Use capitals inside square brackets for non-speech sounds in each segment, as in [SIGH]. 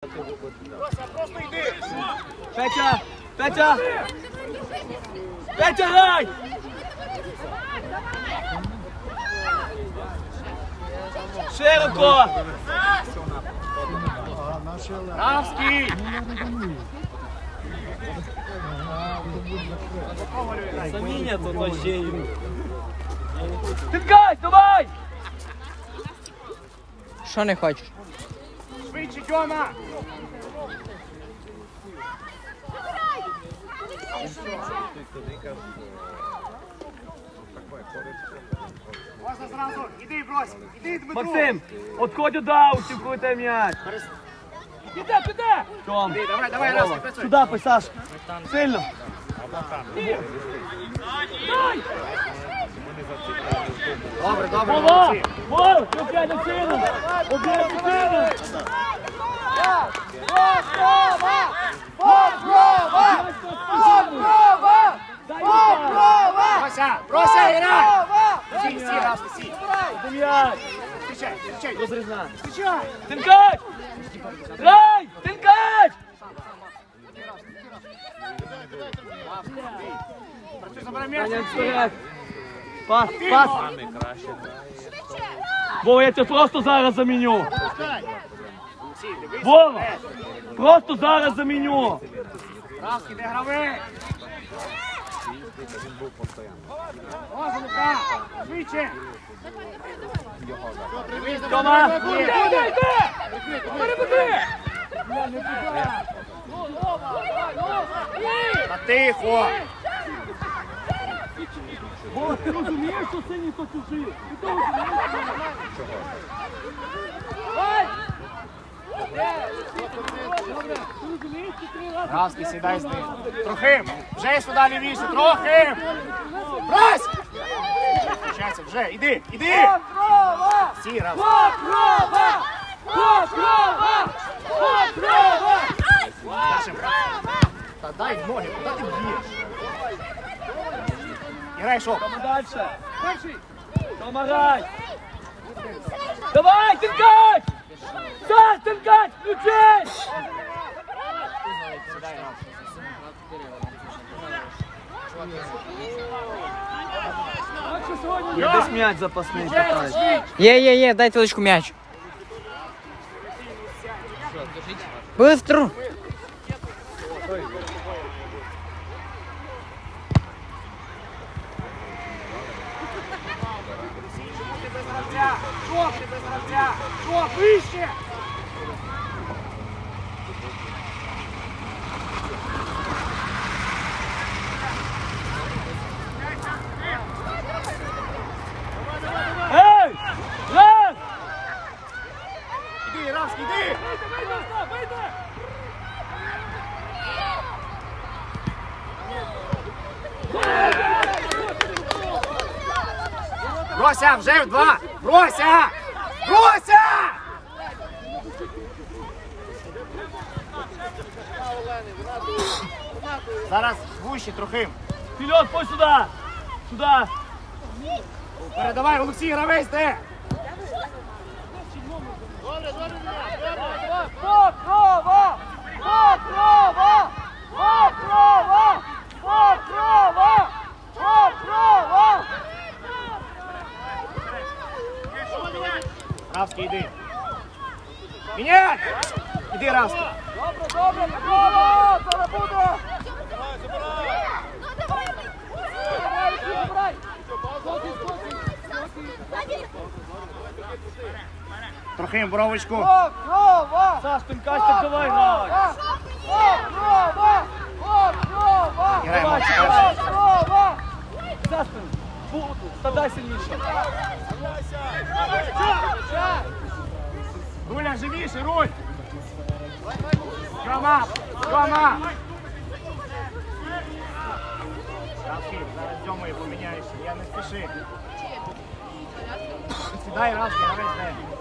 Просто йди! Петя! Петя! Петя, грай! Широко! Равський! Саміння тут вообще. Тинкай, давай! Що не хочеш? Швидше, Тьома! Можна зразу, іди, брось, іди, Дмитро! Максим, отходь у даутів, коли тебе м'яч. Піде, піде! Тьом, Іди, давай, давай, раз, працюй! сюди, Саш. Сильно. Добре, добре, Вова! молодці! Вова, ти опять сильно! Опять сильно! Прося, прося, грай! Сі, сі, раз, сі! Ти м'яч! Зустрічай, зустрічай! Розрізна. Зустрічай! Тинкач! Грай! Тинкач! Працюй, забирай м'яч! Пас, пас. Вова, я тебе просто зараз заміню. Вова, просто зараз заміню. Равський, де Лука! Швидше! Тома. Перебуди! Та тихо! Вова, ти розумієш, що синій то чужий? Ти то розумієш? Равський, сідай з ним. Трохим! Вже сюди лівіше, трохим! Брось! Включайся, вже, іди, іди! Сі, раз. Дальше. Та дай в ноги, куди ти б'єш? Грай, шов. Тома дальше. Тома, грай. Давай, тинкач! Саш, тинкач, включи! Сідай, Рав. Я десь м'яч запасний катаю. Є, є, є, дайте личку м'яч. Быстро! Гравця! Вище! Ей! Раз! Іди, Равський, іди! Брося, вже в два! Брося! Брося! Зараз вище трохи. Вперед, пой сюда! Сюда! Передавай, Олексій, гравець, де? Равський, іди. Міняй! Іди, Равський. Трохи бровочку. Саш, тинкач, давай грай! Сильніше! Руля, живіше, руль! Тьома! Равський, зараз Тьомою поміняєшся, я не спіши. Сідай, Равський, гравець де.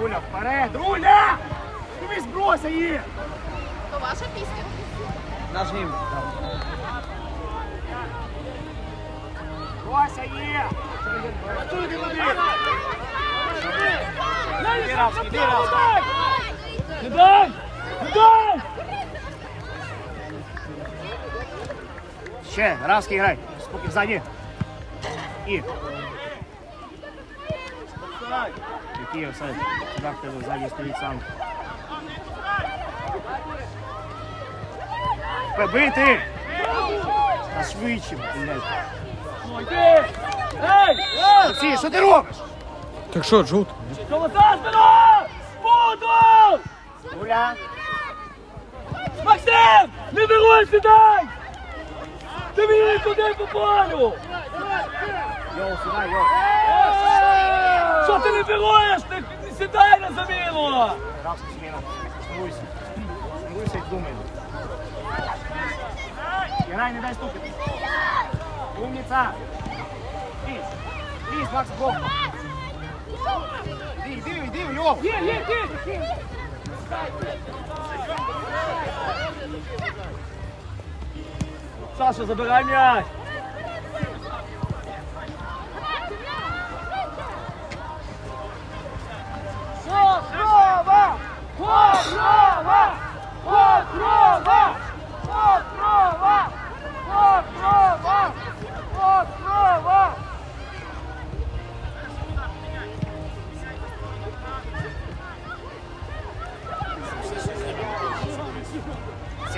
Руля, вперед! Руля! Дивись, брося її! То ваша пісня? Наш гімн. Вася є! Працюй, Володимир! Іди, Равський, іди, Равський. Не дай! Не дай! Ще, Равський грай. Спокій, ззаді. І. Який офсайд? Сюди тебе ззаді стоїть сам. Бити! Та швидше, блядь. Олексій, що ти робиш? Так що, за? Буду! Гуля. Максим! Не вируй, сідай! Ти мені туди по полю! Йоу, сюди, йоу. Ти не? Не, не сідай на заміну! Равський, зміна. Становуйся. Становуйся і думай. Грай, не дай стукати. Умніця. Лізь. Лізь, Макс, бок. Іди, іди, іди, йоу. Є, є, є! Саша, забирай м'яч!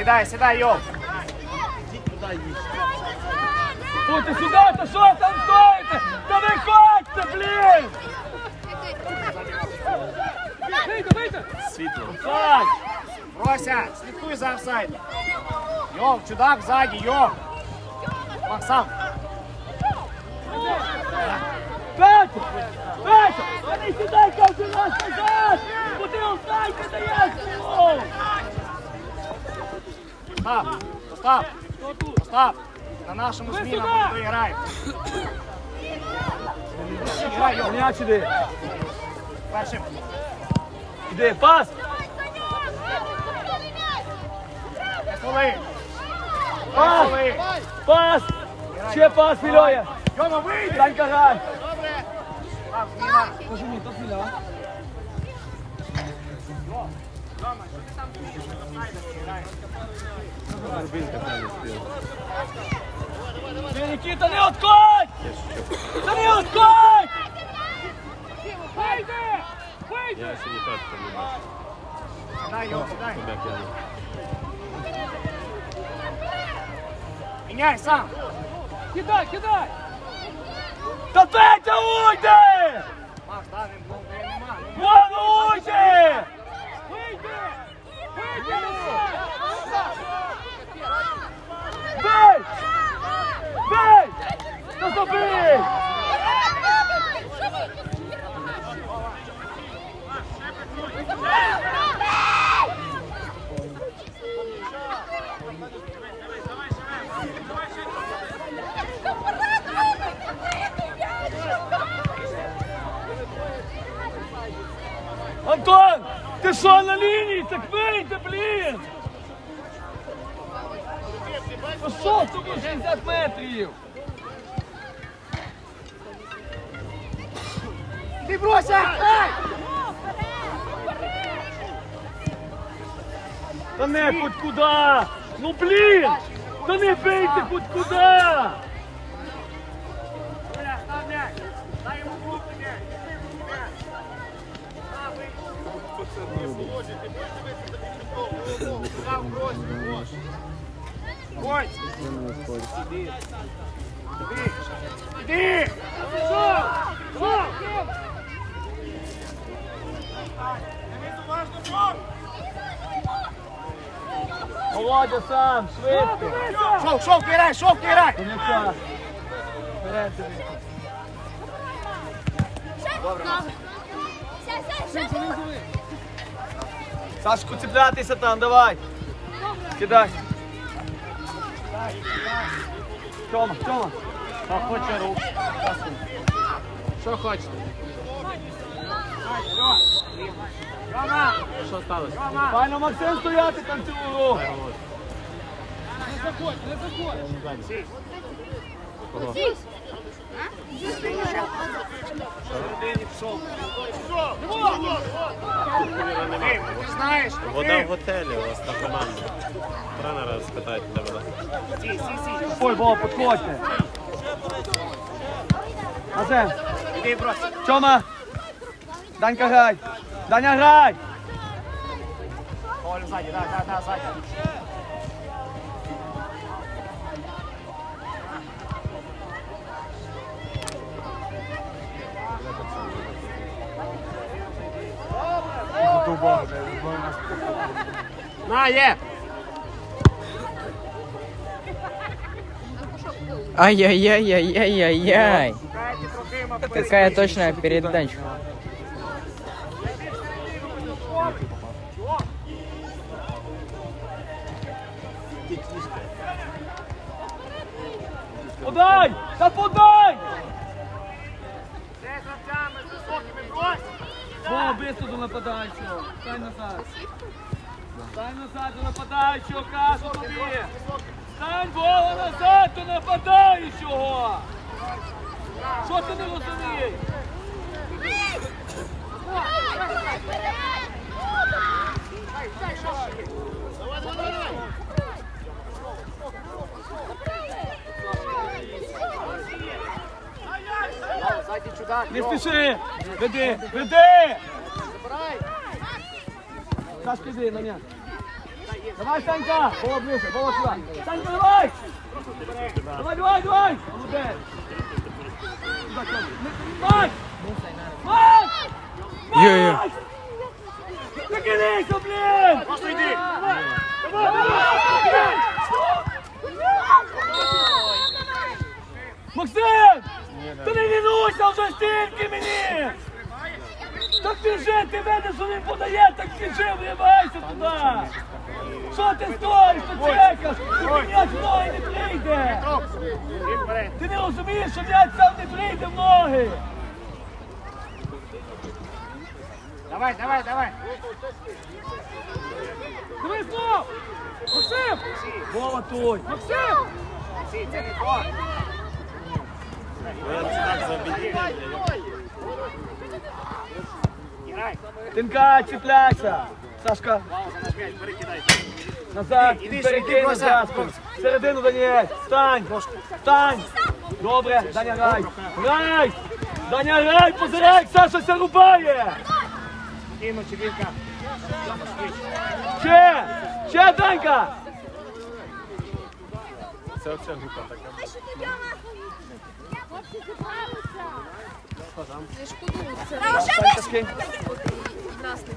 Сідай, сідай, йоу. Будьте сюди, та що там стоїте? Та виходьте, блін! Вийде, вийде! Світло. Рося, слідкуй за офсайдом. Йоу, чудак ззаді, йоу. Максам. Петя! Петя! Не сідай кожен раз назад! Ти офсайд не даєш! Остап, Остап, Остап. На нашому Ви змінам сюди! Грай. М'яч іди! Першим. Іди, пас! Коли. Пас! Пас! Ще пас, Фільоя! Йома, вийди. Данька грай! Зміна. Кажи мені, то Філя. Ти, Нікіта, не отходь! Та не отходь! Вийди! Вийди! Я ще не карту не бачу. Сідай, йоу, сідай. Тебе п'яний. Міняй сам. Кидай, кидай! Та Петя уйде! Макс, да, він був, де нема. Вон уйде! Вийди! Вийди! Бей! Бей! Та забий! Антон! Ти що на лінії? Так вийди, блін! Ну що тобі 60 метрів? Ти брося! Та не хоть куди! Ну блін! Та не бийте хоть куди! Оля, став м'яч. Дай йому групу м'яч. Ходь! Іди! Іди! Іди! Володя сам, швидко! Шов, шов, кирай, шов, кирай! Вперед тобі. Сашку, цеплятися там, давай. Кидай. Тьома, Тьома. Що хоче рук? Що хочете? Рома! Що сталося? Рома! Файно Максим стояти там цілу руку. Сій. Трохим, ти знаєш, Вода в готелі у вас на команді. Тренера спитайте, де вода. Ой, Вова, підходьте. Назем. Тьома. Данька, грай. Даня, грай. Коваль ззаді, да, да, да, ззаді. На, є! Ай-яй-яй-яй-яй-яй. Шукайте Трохима, Какая точная передача. Подай! Та! Де гравцями з високими брось! Вова, быстро до нападаючого. Стань назад. Стань назад до нападаючого, кажу тобі. Стань, Вова, назад до нападаючого. Що ти не розумієш? Ззаді чудак! Не спіши! Веди! Веди! Забирай! Сашка, йди на мене. Давай, Санька! Вова ближче, Вова сюди. Санька, давай! Давай, давай, давай! Молодець! Сюди, Тьома. Не- Макс! Макс! Йо-йо. Макс! Закинися, блін! Просто йди! Давай, давай! Максим! Ти не лінуйся вже стільки мені! Так біжи, ти видиш, що він подає, так біжи, вривайся туди! Що ти стоїш, що чекаєш? М'яч в ноги не прийде! Ти не розумієш, що м'яч сам не прийде в ноги! Давай, давай, давай! Дивись, знов! Максим! Вова той! Максим! Сі, це не Тинка, чіпляйся! Сашка! Назад, Іди, іди, перекинь назад. Середину, Даніель. Стань. Стань. Добре, Даня грай. Грай. Даня грай, позирай, як Саша ся рубає. Кину, Чебінка! Ще. Ще, Данька. Це взагалі група така. Скинь. власник.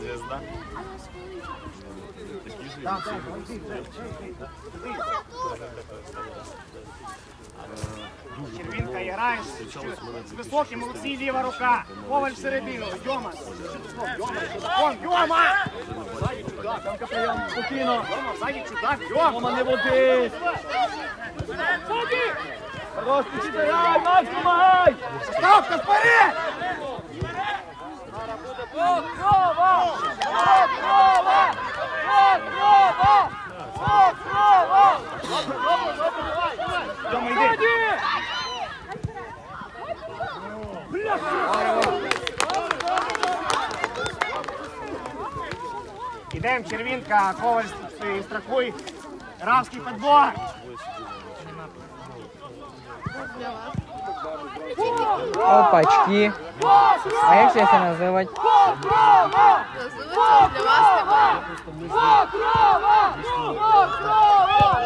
Звізда. Червінка граєш з високим Олексій ліва рука. Коваль всередину. Йома. Йома. Йома. Ззаді чудак. Санька, прийом. Спокійно. Йома, ззади чудак. Йома. Рома, не води. Хорош, пішли, грай, Макс, помагай. Ставка вперед! Покрова! Покрова! Покрова! Покрова! Червінка, Коваль страхуй. Равський підбор. Опачки. А як ще це називати? Покрова! Називається для вас. Покрова! Покрова!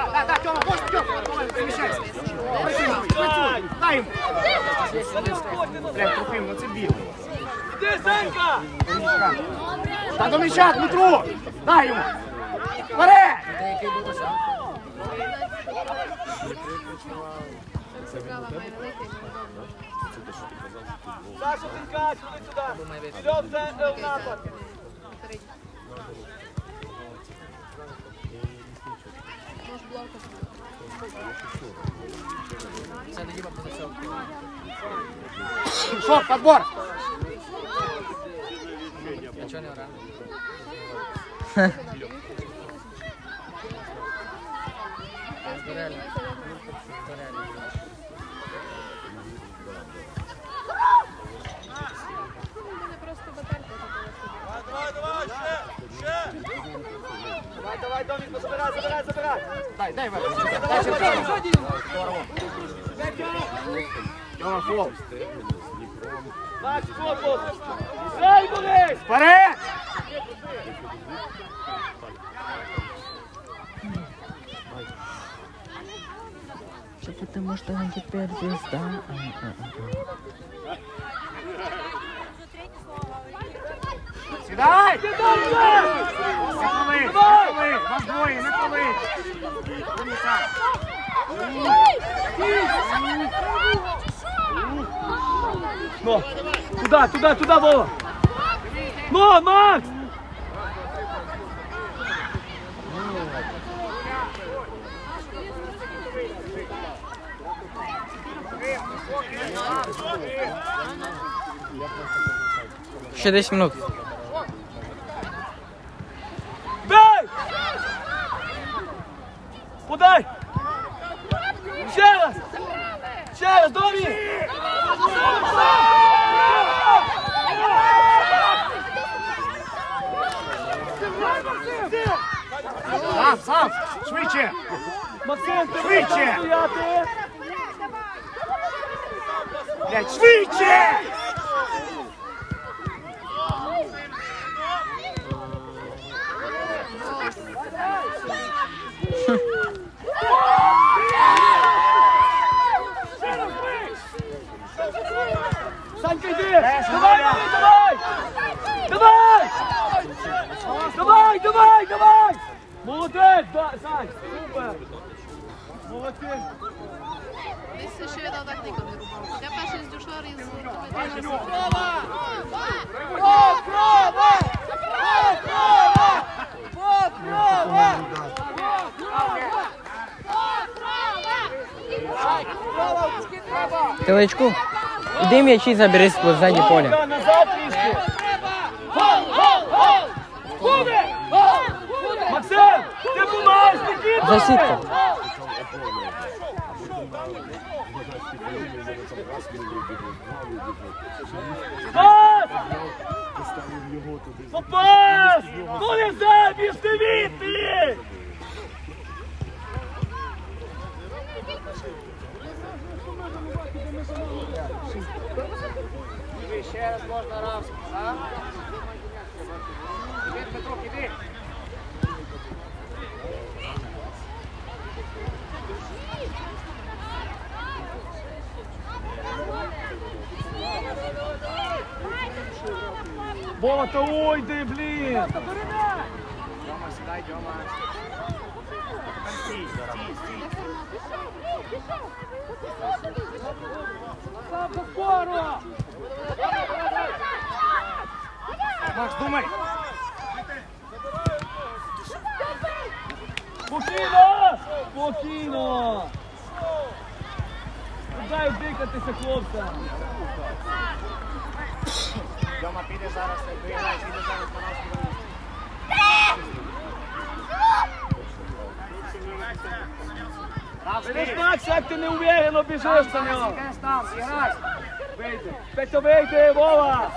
Да, да, да, Тьома, ось, Тьома, Коваль, переміщайся. Працюй. Дай йому. Блядь, Трохим, ну це білий. Іди, Санька! Та до м'яча, Дмитру! Дай йому! Вперед! Саша, ходи сюди. Центр, в напад. Хіба подбор. Нічого не [LAUGHS] Дай, дай, Дай, Тьома, фол. Макс, фокус! Грай, Борис! Вперед! Потому, что он теперь звезда. Сідай! Кидай вже! Не коли, не коли, вас двоє, не коли. Дивіться. Ну, туда, туда, туда, Вова! Ну, Макс! Ще 10 минут. Дай! Подай! Ще раз! Ще раз, Домі! Сам, сам, швидше. Максим, ти Швидше! швидше! Санька, йди! Давай, давай, давай! Давай! Давай, давай, давай! Молодець, да, Сань, супер! Молодець! Десь ще я так ніколи не рубав. Я перший з дюшор із Телечку. Іди м'ячі забери з ззаді поля. Назад трішки! Максим, ти помагаєш, Нікіта! Засідка. Пас! Попас! Ну не забіж, ти відти! Ще раз можна раз. а? Іди, Дмитрук, іди. Вова, та ой ти, блін! Дьома, сідай, Дьома. Стій, стій, стій. Макс, думай. Спокійно! Спокійно! Дай дикатися, хлопця! Дьома піде зараз, виграє, піде зараз на нас. Ти. Макс, як ти неуверенно біжиш за нього! Вийди! Петя, вийди, Вова!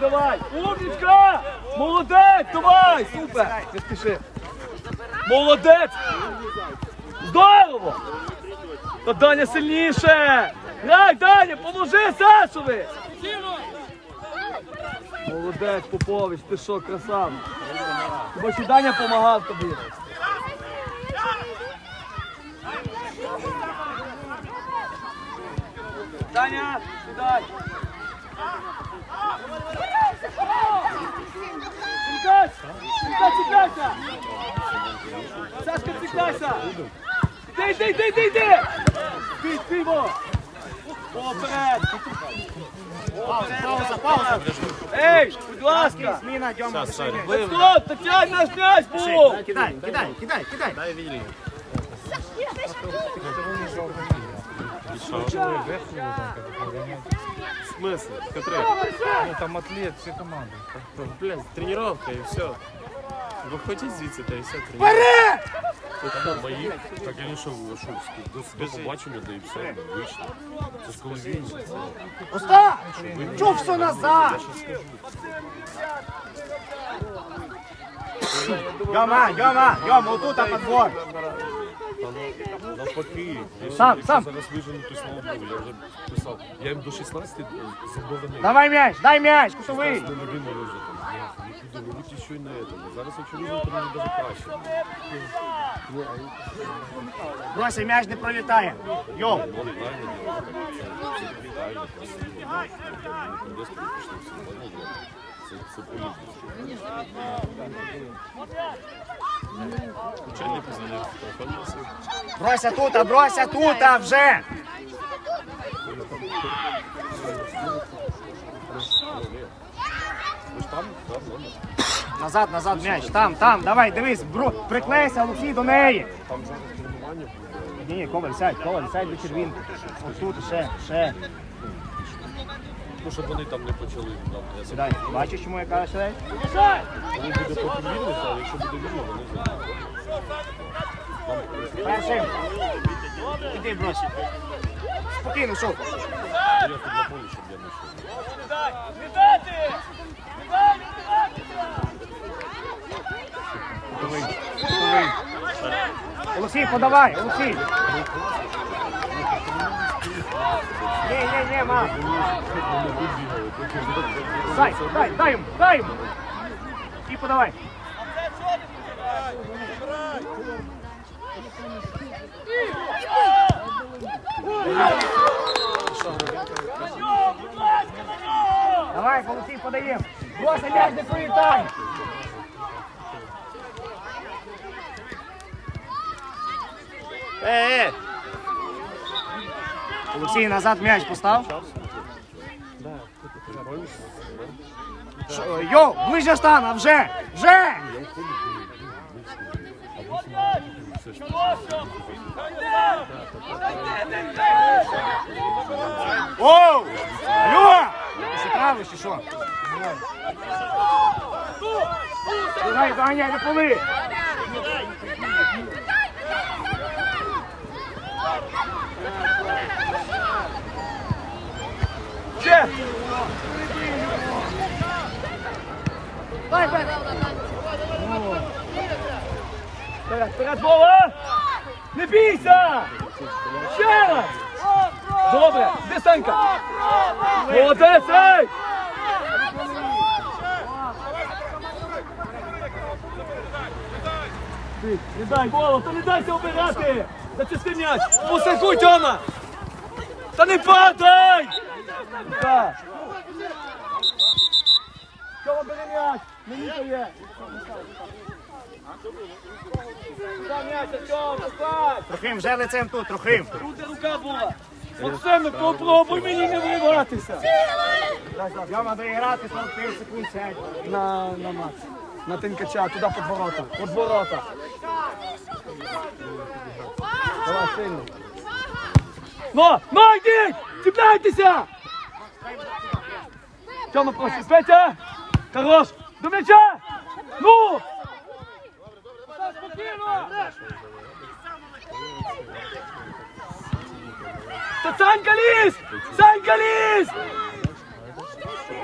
Давай! Умничка! Молодець, давай! Супер! Не! Молодець! Здорово! Та Даня сильніше! Грай, Даня, поможи Сашові! Молодець, Попович, ти що, красава! Бо ще Даня допомагав тобі. Даня, сідай! Цікась, цікайся! Сашка, цікайся! Іди, іди, іди, іди, іди! Стій, стій! О, вперед! Пауза, пауза, пауза. Ей, будь ласка! Зміна, Дьома, Все. Стоп, та наш м'яч був! Кидай, кидай, кидай, кидай. дай вільний. І що? В смысле? Котрий? Ну там атлет, всі команди. Блядь, тренировка і все. Виходіть звідси, та і все. Вперед! Та мої, так я не що Вашовський. До, до побачення, да і все, ми вийшли. Це ж коли він же це. Остап! Чув все назад! Йома, Йома, Йома, отут а подбор. Навпаки, якщо, Сам, якщо сам. зараз вижену, то слава Богу, я вже писав. Я їм до 16 забований. Давай м'яч, дай м'яч, кутовий. Не людина вже там. Я не піду, робити ще й на этом. Зараз якщо вижену, то мені навіть краще. Брось, м'яч не пролітає. Йом. Вон правильно делать. Це правильно, красиво. Не прийде, скоро пішли всі нормально. Це, це по-іншому. Начальник позвонив, телефон носив. Брося тут, а брося тут, а вже. Ви ж там, так, ладно. Назад, назад м'яч. Там, там, давай, дивись, бро, приклейся, Олексій, до неї. Там зараз тренування. Ні, ні, Коваль, сядь, Коваль, сядь до червінки. Ось тут, ще, ще. Ну, щоб вони там не почали. Там, я Сідай. Бачиш, чому я кажу, сідай? Коли буде потім вільно, а якщо буде вільно, вони зайдуть. Першим. Іди, брось. Спокійно, шов. Я тут на полі, щоб я не йшов. Віддати! Кутовий. Кутовий. Олексій, подавай, Олексій. Ні, ні, ні, мам. Дай, дай, дай йому, дай йому. І подавай. Давай, Олексій, подаємо. Брося, м'яч не Е, е! Олексій, назад м'яч постав. Йо, ближче стан, а вже, вже! Оу! Алло! Ти що чи що? Давай, доганяй, не поли! Ще! Вперед, вперед, Вова! Не бійся! Ще раз! Добре, де Санька? Молодець, ей! Не дай, Вова, та не дайся обирати! Зачисти м'яч! Посинкуй, Тьома! Та не падай! Так. Тьома, бери м'яч! Мені то є! Сюди м'яч, Тьома, стань! Трохим, вже лицем тут, трохим. Тут де рука була. Максиме, попробуй мені не вириватися. Йома, доіграти 45 секунд сядь. На, на Макс. На тинкача, туди під ворота. Під ворота. Давай, сильно. Ну, ну, йдіть! Ціпляйтеся! Тьома, просить, Петя! Хорош! До м'яча! Ну! Та Санька ліз! Санька ліз!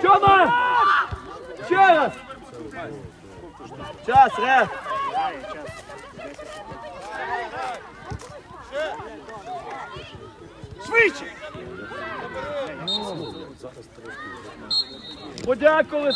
Тьома! Ще раз! Час, реф! Швидше! Подякували